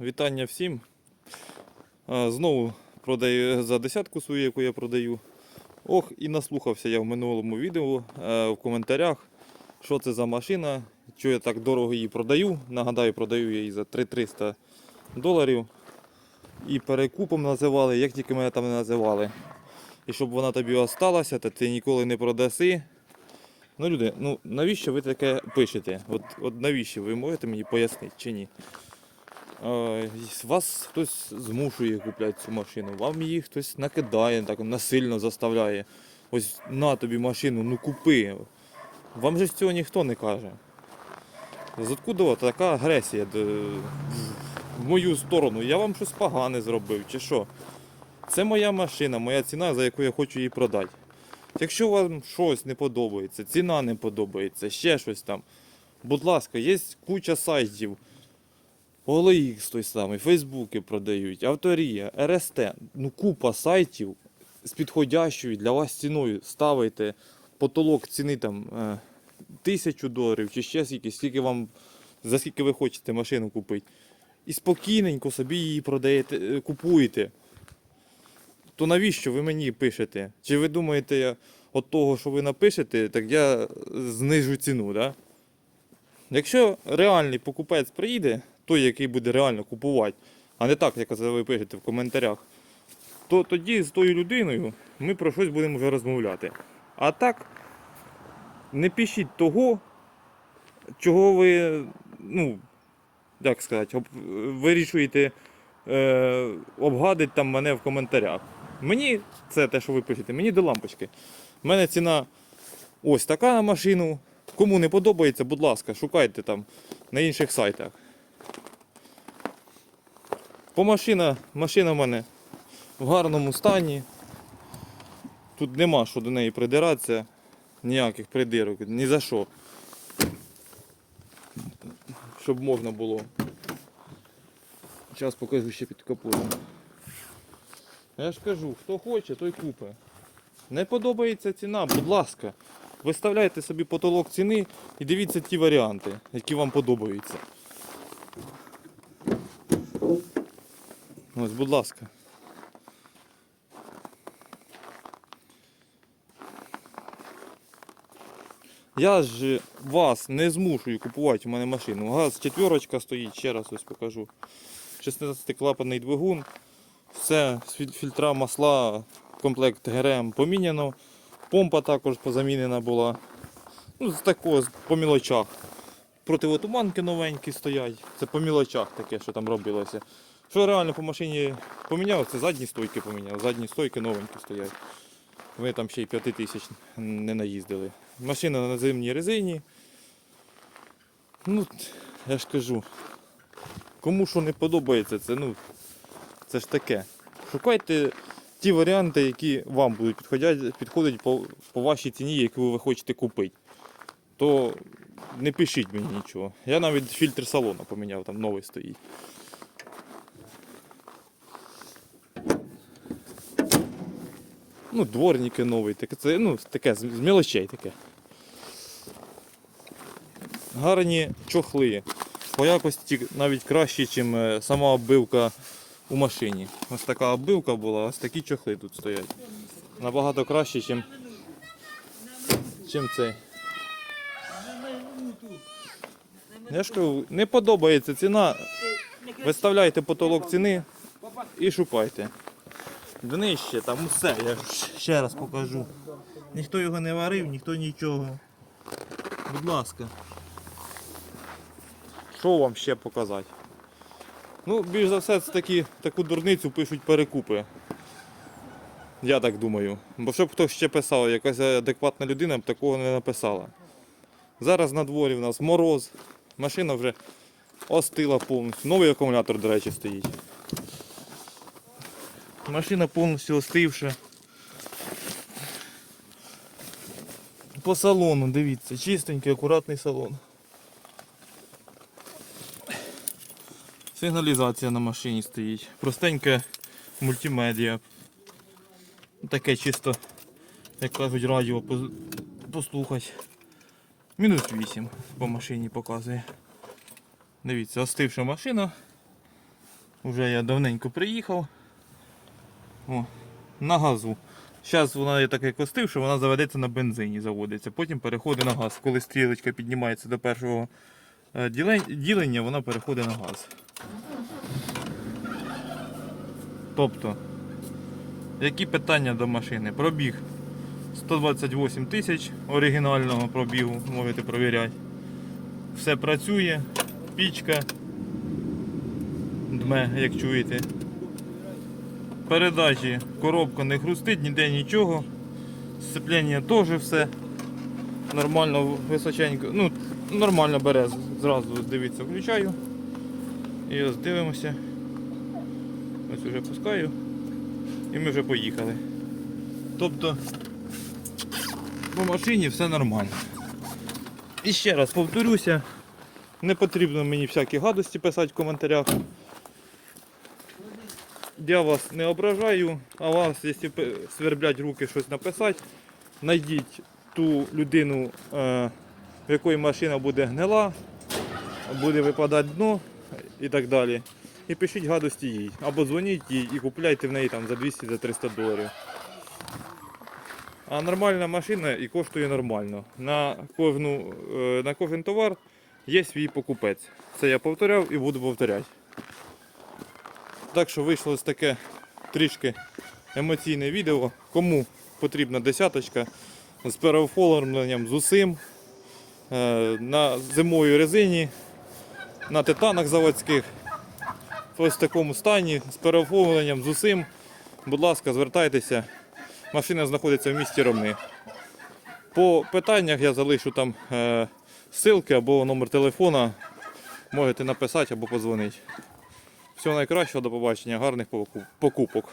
Вітання всім. Знову продаю за десятку свою, яку я продаю. Ох, і наслухався я в минулому відео е, в коментарях, що це за машина, що я так дорого її продаю. Нагадаю, продаю я її за 3300 доларів. І перекупом називали, як тільки мене там не називали. І щоб вона тобі осталася, то ти ніколи не продаси. Ну, люди, ну навіщо ви таке пишете? От, от навіщо ви можете мені пояснити чи ні? Вас хтось змушує купляти цю машину, вам її хтось накидає, так насильно заставляє. Ось на тобі машину, ну купи. Вам же цього ніхто не каже. Звідкуда така агресія в мою сторону? Я вам щось погане зробив, чи що? Це моя машина, моя ціна, за яку я хочу її продати. Якщо вам щось не подобається, ціна не подобається, ще щось там. Будь ласка, є куча сайтів. OLX той самий, Фейсбуки продають, Авторія, РСТ. Ну купа сайтів з підходящою для вас ціною. Ставите потолок ціни там е, тисячу доларів чи ще скільки, скільки вам, за скільки ви хочете машину купити. І спокійненько собі її продаєте, е, купуєте. То навіщо ви мені пишете? Чи ви думаєте, от того, що ви напишете, так я знижу ціну, да? Якщо реальний покупець приїде, той, який буде реально купувати, а не так, як ви пишете в коментарях, то тоді з тою людиною ми про щось будемо вже розмовляти. А так, не пишіть того, чого ви, ну, як сказати, вирішуєте е, обгадити там мене в коментарях. Мені це те, що ви пишете, мені до лампочки. У мене ціна ось така на машину. Кому не подобається, будь ласка, шукайте там на інших сайтах. По машина, машина в мене в гарному стані. Тут нема що до неї придиратися, ніяких придирок, ні за що. Щоб можна було. Зараз покажу ще під капотом. Я ж кажу, хто хоче, той купить. Не подобається ціна, будь ласка. Виставляйте собі потолок ціни і дивіться ті варіанти, які вам подобаються. Ось, будь ласка. Я ж вас не змушую купувати у мене машину. Газ четверочка стоїть, ще раз ось покажу. 16-клапанний двигун. Все, фільтра масла, комплект ГРМ поміняно. Помпа також позамінена була. Ну, з такого по мілочах. Противотуманки новенькі стоять. Це по мілочах таке, що там робилося. Що реально по машині поміняв, це задні стойки поміняв. Задні стойки новенькі стоять. Вони там ще й 5 тисяч не наїздили. Машина на зимній резині. Ну, я ж кажу. Кому що не подобається, це ну. Це ж таке. Шукайте ті варіанти, які вам будуть підходити по, по вашій ціні, яку ви хочете купити. То не пишіть мені нічого. Я навіть фільтр салону поміняв, там новий стоїть. Ну, дворники новий, таке, це, ну, таке з, мілочей таке. Гарні чохли. По якості навіть краще, ніж сама оббивка у машині. Ось така оббивка була, ось такі чохли тут стоять. Набагато краще, ніж чим цей. Я ж кажу, не подобається ціна. Виставляйте потолок ціни і шукайте. Днище, там усе, я ще раз покажу. Ніхто його не варив, ніхто нічого. Будь ласка. Що вам ще показати? Ну, більш за все, це такі, таку дурницю пишуть перекупи. Я так думаю. Бо щоб хтось ще писав, якась адекватна людина б такого не написала. Зараз на дворі в нас мороз, машина вже остила повністю. Новий акумулятор, до речі, стоїть. Машина повністю остивша. По салону, дивіться, чистенький, акуратний салон. Сигналізація на машині стоїть. Простеньке мультимедіа. Таке чисто, як кажуть, радіо послухати. Мінус 8 по машині показує. Дивіться, остивша машина. Уже я давненько приїхав. О, на газу. Зараз вона є такий костив, що вона заведеться на бензині, заводиться. Потім переходить на газ. Коли стрілочка піднімається до першого е, ділення, вона переходить на газ. Тобто, які питання до машини? Пробіг 128 тисяч оригінального пробігу, можете провіряти. Все працює, пічка дме, як чуєте. Передачі коробка не хрустить, ніде нічого. Сцеплення теж все. Нормально, височенько. Ну, нормально бере. Зразу дивіться, включаю. І ось дивимося. Ось вже пускаю. І ми вже поїхали. Тобто по машині все нормально. І ще раз повторюся, не потрібно мені всякі гадості писати в коментарях. Я вас не ображаю, а вас, якщо сверблять руки щось написати, знайдіть ту людину, е, в якої машина буде гнила, буде випадати дно і так далі. І пишіть гадості їй. Або дзвоніть їй і купляйте в неї там за 200-300 доларів. А нормальна машина і коштує нормально. На, кожну, е, на кожен товар є свій покупець. Це я повторяв і буду повторяти. Так що вийшло ось таке трішки емоційне відео. Кому потрібна десяточка з переоформленням з усім, е, на зимовій резині, на титанах заводських. Ось в такому стані, з переоформленням з усім. Будь ласка, звертайтеся. Машина знаходиться в місті Ромни. По питаннях я залишу там е, ссылки або номер телефона. Можете написати або подзвонити. Всього найкращого, до побачення, гарних покупок.